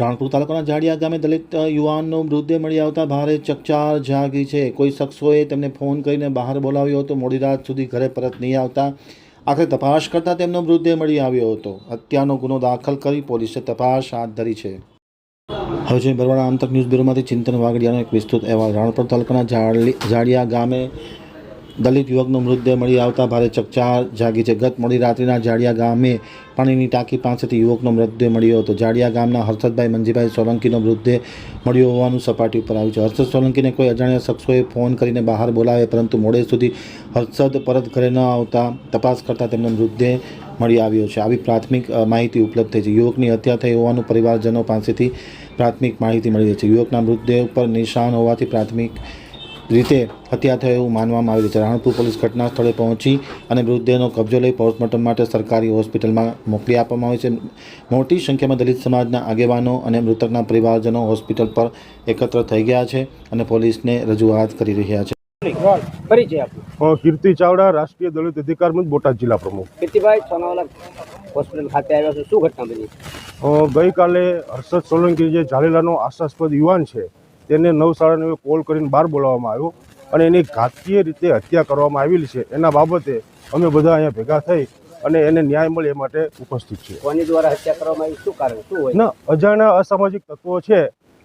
રાણપુર તાલુકાના જાડિયા ગામે દલિત યુવાનનો મૃતદેહ મળી આવતા ભારે ચકચાર જાગી છે. કોઈ શખ્સોએ તેમને ફોન કરીને બહાર બોલાવ્યો હતો. મોડી રાત સુધી ઘરે પરત નહીં આવતા. આખરે તપાસ કરતાં તેમનો મૃતદેહ મળી આવ્યો હતો. હત્યાનો ગુનો દાખલ કરી પોલીસે તપાસ હાથ ધરી છે. હવે જોઈએ બરવાડા આંતર ન્યૂઝ બ્યુરોમાંથી ચિંતન વાગડિયાનો એક વિસ્તૃત અહેવાલ. રાણપુર તાલુકાના જાડિયા ગામે દલિત યુવકનો મૃતદેહ મળી આવતા ભારે ચકચાર જાગી છે. ગત મોડી રાત્રિના જાડિયા ગામે પાણીની ટાંકી પાસેથી યુવકનો મૃતદેહ મળ્યો હતો. જાડિયા ગામના હર્ષદભાઈ મંજીભાઈ સોલંકીનો મૃતદેહ મળ્યો હોવાનું સપાટી ઉપર આવ્યું છે. હર્ષદ સોલંકીને કોઈ અજાણ્યા શખ્સોએ ફોન કરીને બહાર બોલાવે, પરંતુ મોડે સુધી હર્ષદ પરત ઘરે ન આવતા તપાસ કરતાં તેમનો મૃતદેહ મળી આવ્યો છે. આવી પ્રાથમિક માહિતી ઉપલબ્ધ થઈ છે. યુવકની હત્યા થઈ હોવાનું પરિવારજનો પાસેથી પ્રાથમિક માહિતી મળી રહી છે. યુવકના મૃતદેહ ઉપર નિશાન હોવાથી પ્રાથમિક રીતે હત્યા થયો એવું માનવામાં આવી છે. રાણપુર પોલીસ ઘટના સ્થળે પહોંચી અને મૃતદેહનો કબજો લઈ પોસ્ટમોર્ટમ માટે સરકારી હોસ્પિટલમાં મોકલી આપવામાં આવી છે. મોટી સંખ્યામાં દલિત સમાજના આગેવાનો અને મૃતકના પરિવારજનો હોસ્પિટલ પર એકત્ર થઈ ગયા છે અને પોલીસને રજૂઆત કરી રહ્યા છે. પરિચય આપો. કીર્તિ ચાવડા રાષ્ટ્રીય દલિત અધિકાર મંચ બોટાદ જિલ્લા પ્રમુખ. કીર્તિભાઈ સોનાવાલા હોસ્પિટલ ખાતે આવ્યા છે. શું ઘટના બની? ગઈકાલે હર્ષદ સોલંકી જે ઝાલેલાનો આશાસ્પદ યુવાન છે તેને નવ સાડા નવે કોલ કરીને બહાર બોલાવવામાં આવ્યો અને એની ઘાતકીય રીતે હત્યા કરવામાં આવેલી છે. એના બાબતે અમે બધા અહીંયા ભેગા થઈ અને એને ન્યાય મળે એ માટે ઉપસ્થિત છે કોની દ્વારા હત્યા કરવામાં આવી? શું કારણ? શું હોય? ના અજાણ્યા અસામાજિક તત્વો છે.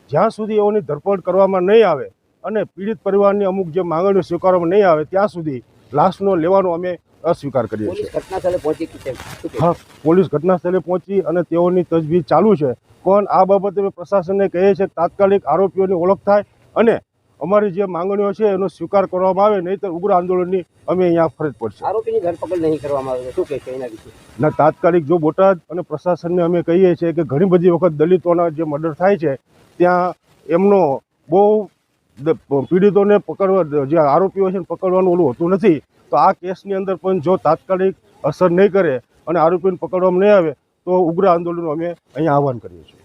જ્યાં સુધી એઓની ધરપકડ કરવામાં નહીં આવે અને પીડિત પરિવારની અમુક જે માંગણીઓ સ્વીકારવામાં નહીં આવે ત્યાં સુધી લાશનો લેવાનો અમે અસ્વીકાર કરીએ છીએ પોલીસ ઘટના સ્થળે પહોંચી છે શું કહે? હા પોલીસ ઘટના સ્થળે પહોંચી અને તેઓની તજવીજ ચાલુ છે. પણ આ બાબતે અમે પ્રશાસનને કહીએ છીએ કે તાત્કાલિક આરોપીઓની ઓળખ થાય અને અમારી જે માંગણીઓ છે એનો સ્વીકાર કરવામાં આવે નહીંતર ઉગ્ર આંદોલનની અમે અહીંયા ફરજ પડશે. આરોપીની ધરપકડ નહીં કરવામાં આવે શું કહેશે એના વિશે? ના તાત્કાલિક જો બોટાદ અને પ્રશાસનને અમે કહીએ છીએ કે ઘણી બધી વખત દલિતોના જે મર્ડર થાય છે ત્યાં એમનો બહુ પીડિતોને પકડવા જે આરોપીઓ છે ને પકડવાનું ઓલું હોતું નથી. તો આ કેસની અંદર પણ જો તાત્કાલિક અસર નહીં કરે અને આરોપીને પકડવામાં નહીં આવે, તો ઉગ્ર આંદોલનનું અમે અહીંયા આહવાન કરીએ છીએ.